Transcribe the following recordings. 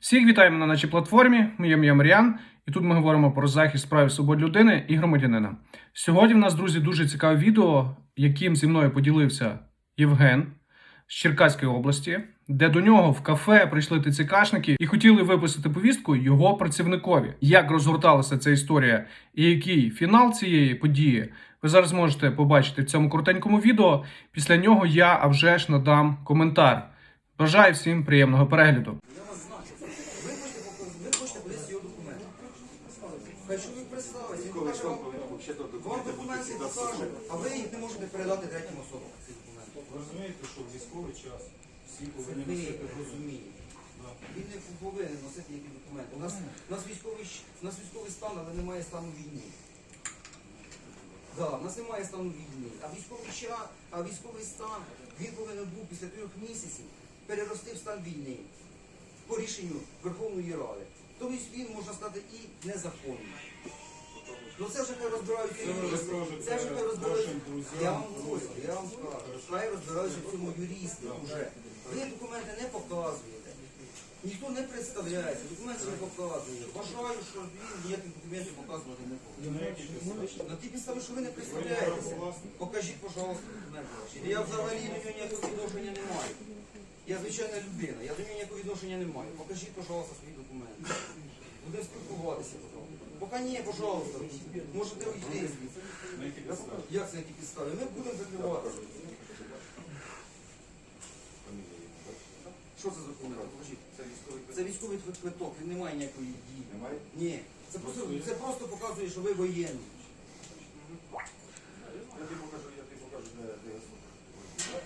Всіх вітаємо на нашій платформі. Моє ім'я Мар'ян, і тут ми говоримо про захист прав і свобод людини і громадянина. Сьогодні в нас, друзі, дуже цікаве відео, яким зі мною поділився Євген з Черкаської області, де до нього в кафе прийшли ТЦКшники і хотіли виписати повістку його працівникові. Як розгорталася ця історія і який фінал цієї події, ви зараз можете побачити в цьому коротенькому відео. Після нього я а вже ж надам коментар. Бажаю всім приємного перегляду. Я вас знаю. Ви хочете, показ- ви хочете подивитися його документи. Хочу ви представити. Коли ж вам повинно ще Вам документи покажуть, а ви їх не можете передати третім особам. Ці документи. Ви розумієте, що в військовий час всі повинні ви носити розумієте. Да. Він не повинен носити які документи. У нас, у нас, військовий, щ- у нас військовий стан, але немає стану війни. Да, у нас немає стану війни. А військовий ща, а військовий стан, він повинен був після трьох місяців перерости в стан війни по рішенню Верховної Ради. Тобто він можна стати і незаконним. Ну це вже хай розбираються Це вже хай розбираються. Я вам говорю, я вам скажу. Хай розбираються в цьому юристи вже. Ви документи не показуєте. Ніхто не представляється, документи не показує. Вважаю, що він ніяких документів показувати не повинен. на які підстави. Що ви не представляєтеся. Покажіть, пожалуйста, документи ваші. Я взагалі до нього ніякого відношення не маю. Я звичайна людина, я до нього ніякого відношення не маю. Покажіть, пожалуйста, свої документи. Будемо спілкуватися потім. Поки ні, пожалуйста, можете уйти? Як це які підстави? Ми будемо закриватися. Що це за документ? Покажіть. Це військовий квиток, він не має ніякої дії. немає? Ні. Це просто, це просто показує, що ви воєнні. Я тобі покажу, я тобі покажу, де, де я слухаю.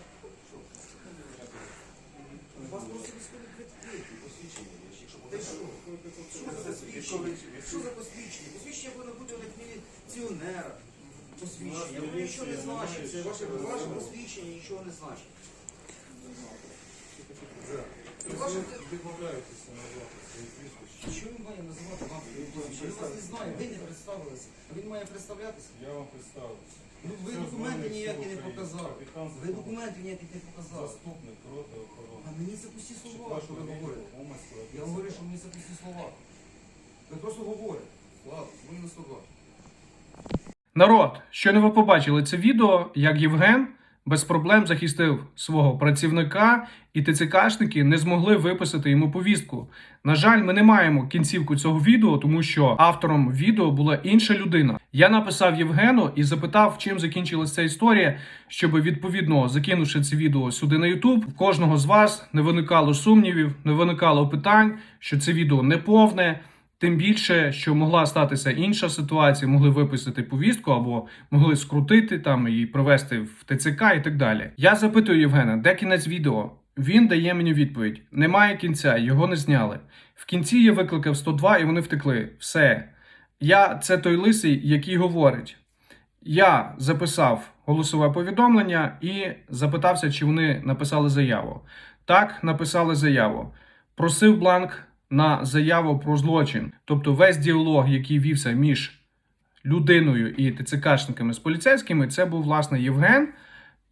Вас просто військові квитки. Посвідчення є, якщо Ти покажу. Що? За посвідчення? Що за посвідчення? Посвідчення повинно бути них міліціонера. Посвідчення. Воно нічого не значить. Ваше, посвідчення нічого не значить. Відмовляєтеся назвати свої прізвища. Що він має називати вам прізвище? Він вас не знає, ви не представилися. Він має представлятися. Я вам представився. Ну ви документи ніякі не показали. Ви документи ніяких не показали. Заступник роти А мені це пусті слова, що ви говорите. Я говорю, що мені це пусті слова. Ви просто говорите. Ладно, ми не слова. Народ, щойно ви побачили це відео, як Євген без проблем захистив свого працівника, і ТЦКшники не змогли виписати йому повістку. На жаль, ми не маємо кінцівку цього відео, тому що автором відео була інша людина. Я написав Євгену і запитав, чим закінчилася ця історія, щоб відповідно закинувши це відео сюди на YouTube, в кожного з вас не виникало сумнівів, не виникало питань, що це відео не повне. Тим більше, що могла статися інша ситуація, могли виписати повістку або могли скрутити там і привезти в ТЦК і так далі. Я запитую Євгена, де кінець відео? Він дає мені відповідь: немає кінця, його не зняли. В кінці я викликав 102 і вони втекли. Все. Я це той лисий, який говорить. Я записав голосове повідомлення і запитався, чи вони написали заяву. Так, написали заяву. Просив бланк на заяву про злочин. Тобто весь діалог, який вівся між людиною і ТЦКшниками з поліцейськими, це був власне Євген,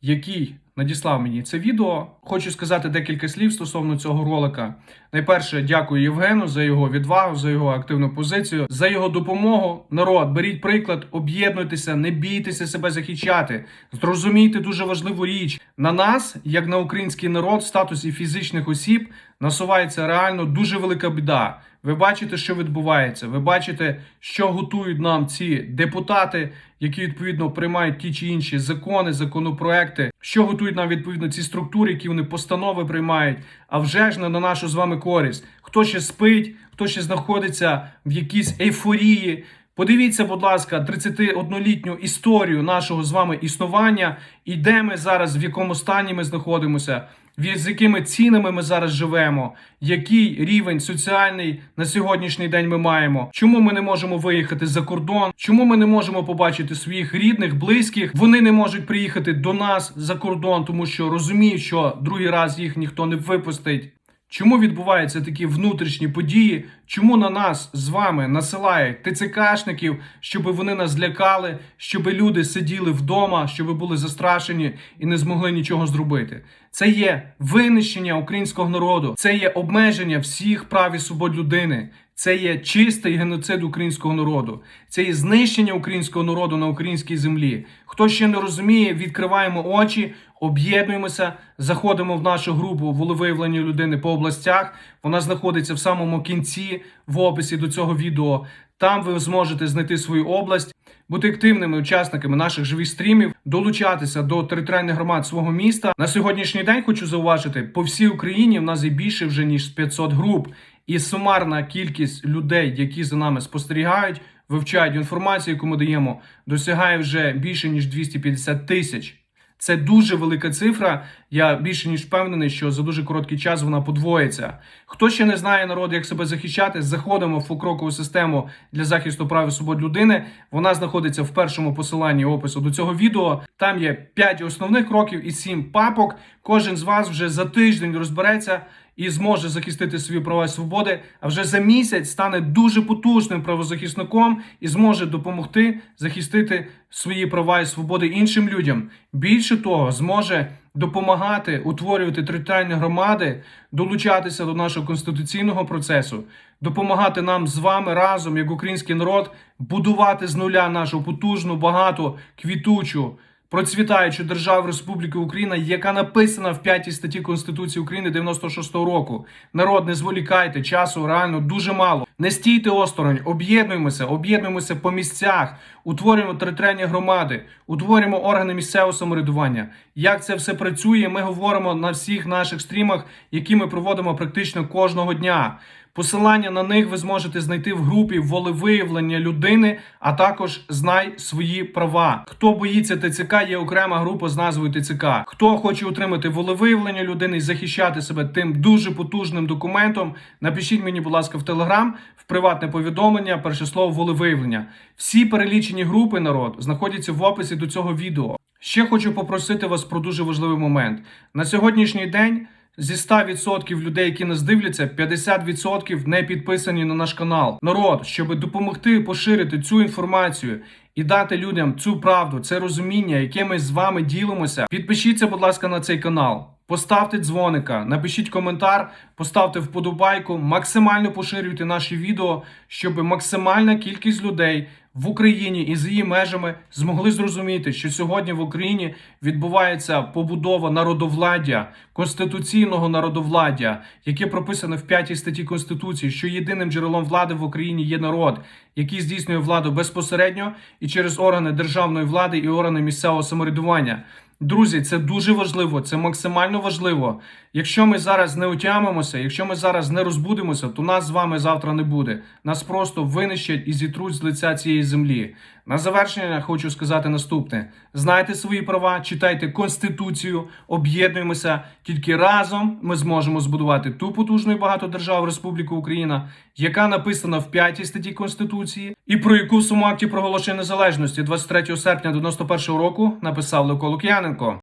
який надіслав мені це відео. Хочу сказати декілька слів стосовно цього ролика. Найперше, дякую Євгену за його відвагу, за його активну позицію, за його допомогу. Народ, беріть приклад, об'єднуйтеся, не бійтеся себе захищати. Зрозумійте дуже важливу річ. На нас, як на український народ, в статусі фізичних осіб, насувається реально дуже велика біда. Ви бачите, що відбувається. Ви бачите, що готують нам ці депутати, які відповідно приймають ті чи інші закони, законопроекти, що готують нам відповідно ці структури, які вони постанови приймають. А вже ж не на нашу з вами користь. Хто ще спить, хто ще знаходиться в якійсь ейфорії. Подивіться, будь ласка, 31-літню історію нашого з вами існування, і де ми зараз, в якому стані ми знаходимося, з якими цінами ми зараз живемо, який рівень соціальний на сьогоднішній день ми маємо, чому ми не можемо виїхати за кордон, чому ми не можемо побачити своїх рідних, близьких, вони не можуть приїхати до нас за кордон, тому що розуміють, що другий раз їх ніхто не випустить. Чому відбуваються такі внутрішні події? Чому на нас з вами насилають ТЦКшників, щоб вони нас злякали, щоб люди сиділи вдома, щоб були застрашені і не змогли нічого зробити? Це є винищення українського народу, це є обмеження всіх прав і свобод людини. Це є чистий геноцид українського народу, це є знищення українського народу на українській землі. Хто ще не розуміє, відкриваємо очі, об'єднуємося, заходимо в нашу групу волевиявлення людини по областях. Вона знаходиться в самому кінці в описі до цього відео. Там ви зможете знайти свою область, бути активними учасниками наших живих стрімів, долучатися до територіальних громад свого міста. На сьогоднішній день хочу зауважити, по всій Україні в нас є більше вже ніж 500 груп, і сумарна кількість людей, які за нами спостерігають, вивчають інформацію, яку ми даємо, досягає вже більше ніж 250 тисяч. Це дуже велика цифра. Я більше ніж впевнений, що за дуже короткий час вона подвоїться. Хто ще не знає народ, як себе захищати, заходимо в покрокову систему для захисту прав і свобод людини. Вона знаходиться в першому посиланні опису до цього відео. Там є 5 основних кроків і 7 папок. Кожен з вас вже за тиждень розбереться і зможе захистити свої права і свободи, а вже за місяць стане дуже потужним правозахисником і зможе допомогти захистити свої права і свободи іншим людям. Більше того, зможе допомагати утворювати територіальні громади, долучатися до нашого конституційного процесу, допомагати нам з вами разом, як український народ, будувати з нуля нашу потужну, багату, квітучу процвітаючу державу Республіки Україна, яка написана в п'ятій статті Конституції України 96-го року. Народ, не зволікайте, часу реально дуже мало. Не стійте осторонь, об'єднуємося, об'єднуємося по місцях, утворюємо територіальні громади, утворюємо органи місцевого самоврядування. Як це все працює, ми говоримо на всіх наших стрімах, які ми проводимо практично кожного дня. Посилання на них ви зможете знайти в групі волевиявлення людини, а також знай свої права. Хто боїться ТЦК, є окрема група з назвою ТЦК. Хто хоче отримати волевиявлення людини і захищати себе тим дуже потужним документом, напишіть мені, будь ласка, в Телеграм, в приватне повідомлення, перше слово волевиявлення. Всі перелічені групи народ знаходяться в описі до цього відео. Ще хочу попросити вас про дуже важливий момент. На сьогоднішній день зі 100% людей, які нас дивляться, 50% не підписані на наш канал. Народ, щоб допомогти поширити цю інформацію і дати людям цю правду, це розуміння, яке ми з вами ділимося. Підпишіться, будь ласка, на цей канал. Поставте дзвоника, напишіть коментар, поставте вподобайку, максимально поширюйте наші відео, щоб максимальна кількість людей в Україні і за її межами змогли зрозуміти, що сьогодні в Україні відбувається побудова народовладдя, конституційного народовладдя, яке прописане в п'ятій статті Конституції, що єдиним джерелом влади в Україні є народ, який здійснює владу безпосередньо і через органи державної влади і органи місцевого самоврядування. Друзі, це дуже важливо, це максимально важливо. Якщо ми зараз не отямимося, якщо ми зараз не розбудемося, то нас з вами завтра не буде. Нас просто винищать і зітруть з лиця цієї землі. На завершення хочу сказати наступне: знайте свої права, читайте конституцію, об'єднуємося. Тільки разом ми зможемо збудувати ту потужну і багату державу Республіку Україна, яка написана в п'ятій статті Конституції, і про яку в самому акті проголошення незалежності 23 серпня 91 року написав Левко Лук'яненко.